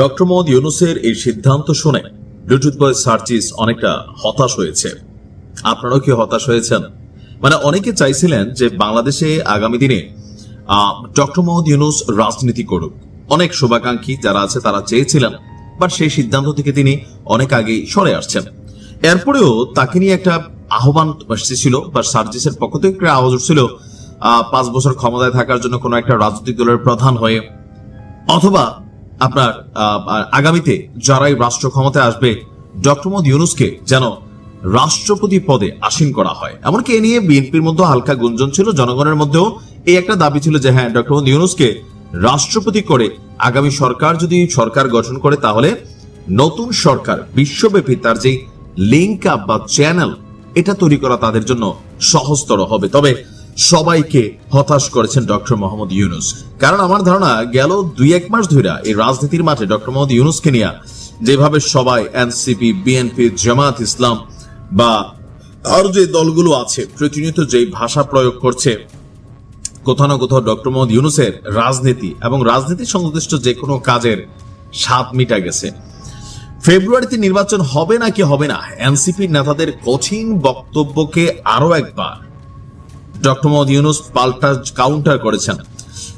Doctor Mohammad ইউনুসের এই সিদ্ধান্ত শুনে ব্লুটুথ বয় সার্জিস অনেকটা হতাশ হয়েছে। আপনারাও কি হতাশ হয়েছেন? মানে অনেকে চাইছিলেন যে বাংলাদেশে আগামী দিনে ডক্টর মোহাম্মদ ইউনুস রাজনীতি করুক। অনেক শুভাকাঙ্ক্ষী যারা আছে তারা চেয়েছিলেন, বাট সেই সিদ্ধান্ত থেকে তিনি অনেক আগেই সরে আসছেন। এরপরেও তাকে নিয়ে একটা আহ্বান ছিল বা সার্জিসের পক্ষ থেকে একটা আওয়াজ উঠছিল পাঁচ বছর ক্ষমতায় থাকার জন্য কোনো একটা রাজনৈতিক দলের প্রধান হয়ে। অথবা আপনার আগামীতে যারাই রাষ্ট্র ক্ষমতায় আসবে, ডক্টর মোহাম্মদ ইউনুসকে যেন রাষ্ট্রপতি পদে আসীন করা হয়। এমনকি এ নিয়ে বিএনপির মধ্যে হালকা গুঞ্জন ছিল, জনগণের মধ্যেও এই একটা দাবি ছিল যে হ্যাঁ ডক্টর মোহাম্মদ ইউনুসকে রাষ্ট্রপতি করে আগামী সরকার যদি সরকার গঠন করে, তাহলে নতুন সরকার, বিশ্বব্যাপী তার যে লিঙ্ক আপ বা চ্যানেল এটা তৈরি করা তাদের জন্য সহজতর হবে। তবে সবাইকে হতাশ করেছেন ডক্টর মোহাম্মদ ইউনুস। কারণ আমার ধারণা, গেল দুই এক মাস ধরে এই রাজনীতির মাঠে ডক্টর মোহাম্মদ ইউনুসকে নিয়ে যেভাবে সবাই এনসিপি, বিএনপি, জামাত ইসলাম বা আর যে দলগুলো আছে, প্রতিনিয়ত যেই ভাষা প্রয়োগ করছে, কোথাও না কোথাও ডক্টর মোহাম্মদ ইউনুসের রাজনীতি এবং রাজনীতি সংশ্লিষ্ট যে কোনো কাজের স্বাদ মিটা গেছে। ফেব্রুয়ারিতে নির্বাচন হবে নাকি হবে না এনসিপি নেতাদের কঠিন বক্তব্যকে আরও একবার ডক্টর মোহাম্মদ ইউনুস পাল্টা কাউন্টার করেছেন।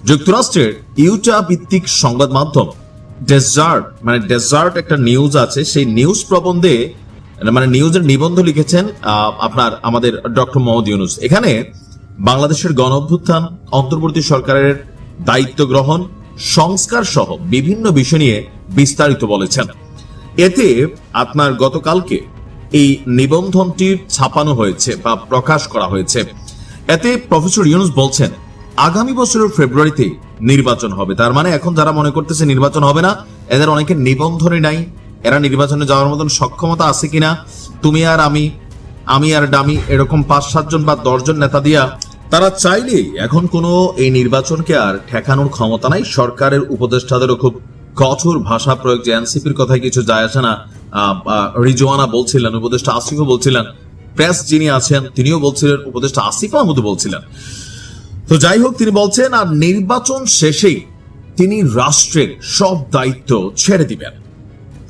যুক্তরাষ্ট্রের ইউটা ভিত্তিক সংবাদ মাধ্যম ডেজার্ট মানে ডেজার্ট একটা নিউজ আছে, সেই নিউজ প্রবন্ধে মানে নিউজের নিবন্ধ লিখেছেন আপনার, আমাদের ডক্টর মোহাম্মদ ইউনুস। এখানে বাংলাদেশের গণ অভ্যুত্থান অন্তর্বর্তী সরকারের দায়িত্ব গ্রহণ, সংস্কার সহ বিভিন্ন বিষয় নিয়ে বিস্তারিত বলেছেন। এতে আপনার গতকালকে এই নিবন্ধনটি ছাপানো হয়েছে বা প্রকাশ করা হয়েছে। এতে প্রফেসর ইউনুস বলছেন, আগামী বছরের ফেব্রুয়ারিতে নির্বাচন হবে। তার মানে এখন যারা মনে করতেছে নির্বাচন হবে না, এদের অনেকের নিবন্ধনই নাই। এরা নির্বাচনে যাওয়ার মতন সক্ষমতা আছে কিনা, তুমি আর আমি আমি আর ডামি এরকম পাঁচ সাতজন বা দশজন নেতা দিয়া, তারা চাইলেই এখন কোনো এই নির্বাচনকে আর ঠেকানোর ক্ষমতা নাই। সরকারের উপদেষ্টাদেরও খুব কঠোর ভাষা প্রয়োগ, যে এনসিপির কথায় কিছু যায় আসে না। রিজওয়ানা বলছিলেন, উপদেষ্টা আসিফও বলছিলেন প্রেস যিনি আছেন, তিনিও বলছিলেন, উপদেষ্টা আসিফ আহমদ বলছিলেন। তো যাই হোক, তিনি বলছেন, আর নির্বাচন শেষেই তিনি রাষ্ট্রের সব দায়িত্ব ছেড়ে দিবেন।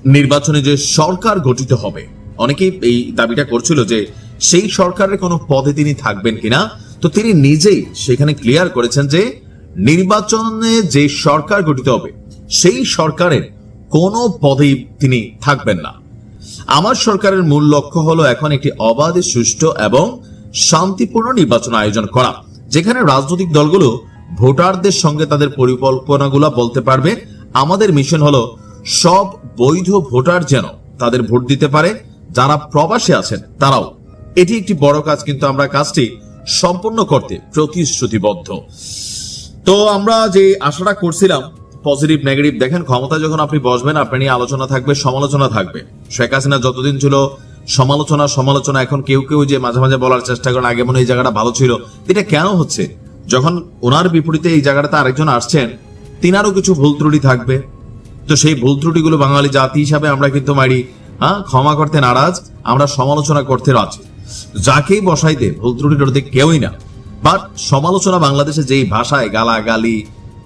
নির্বাচনে যে সরকার গঠিত হবে। অনেকেই এই দাবিটা করছিল যে সেই সরকারের কোনো পদে তিনি থাকবেন কিনা। তো তিনি নিজেই সেখানে ক্লিয়ার করেছেন যে নির্বাচনে যে সরকার গঠিত হবে, সেই সরকারের কোনো পদেই তিনি থাকবেন না। আমার সরকারের মূল লক্ষ্য হলো এখন একটি অবাধে, সুষ্ঠু এবং শান্তিপূর্ণ নির্বাচন আয়োজন করা, যেখানে রাজনৈতিক দলগুলো ভোটারদের সঙ্গে তাদের পরিকল্পনাগুলো বলতে পারবে। আমাদের মিশন হলো সব বৈধ ভোটার যেন তাদের ভোট দিতে পারে, যারা প্রবাসে আছেন তারাও। এটি একটি বড় কাজ, কিন্তু আমরা কাজটি সম্পূর্ণ করতে প্রতিশ্রুতিবদ্ধ। তো আমরা যে আশাটা করছিলাম পজিটিভ, নেগেটিভ, দেখেন ক্ষমতা যখন আপনি বসবেন, আপনি নিয়ে আলোচনা থাকবে, সমালোচনা থাকবে। শেখ হাসিনা যতদিন ছিল সমালোচনা সমালোচনা, এখন কেউ কেউ যে মাঝে মাঝে বলার চেষ্টা করেন, আগে মনে এই জায়গাটা ভালো ছিল। এটা কেন হচ্ছে? যখন ওনার বিপরীতে এই জায়গাটাতে আরেকজন আসছেন, তিনারও কিছু ভুল ত্রুটি থাকবে। তো সেই ভুল ত্রুটিগুলো বাঙালি জাতি হিসাবে আমরা কিন্তু মারি। হ্যাঁ ক্ষমা করতে নারাজ, আমরা সমালোচনা করতে রাজি। যাকেই বসাইতে ভুল ত্রুটি কেউই না। বাট সমালোচনা বাংলাদেশে যেই ভাষায় গালাগালি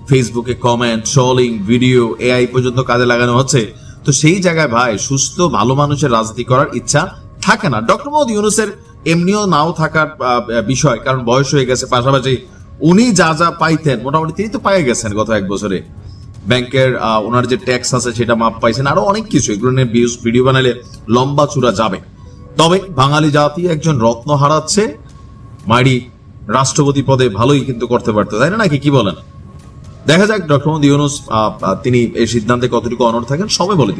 ফেসবুকে কমেন্ট ট্রলিং ভিডিও এআই পর্যন্ত কাজে লাগানো হচ্ছে। তো সেই জায়গায় ভাই, সুস্থ, ভালো মানুষের রাজনীতি করার ইচ্ছা থাকে না। ডক্টর মোহাম্মদ ইউনুসের এমনিও নাও থাকার বিষয়, কারণ বয়স হয়ে গেছে। পাশাপাশি উনি যা যা পাইতেন, মোটামুটি তিনি তো পাই গেছেন গত এক বছরে। ব্যাংকের ওনার যে ট্যাক্স আছে সেটা মাপ পাইছেন, আরও অনেক কিছু। এগুলো নিয়ে ভিডিও বানালে লম্বা চূড়া যাবে। তবে বাঙালি জাতি একজন রত্ন হারাচ্ছে, মাইরি রাষ্ট্রপতি পদে ভালোই কিন্তু করতে পারতো। তাই না নাকি? কি বলেন? দেখা যাক ডক্টর মোহাম্মদ ইউনুস তিনি এই সিদ্ধান্তে কতটুকু অনড় থাকেন সময় বলে দিন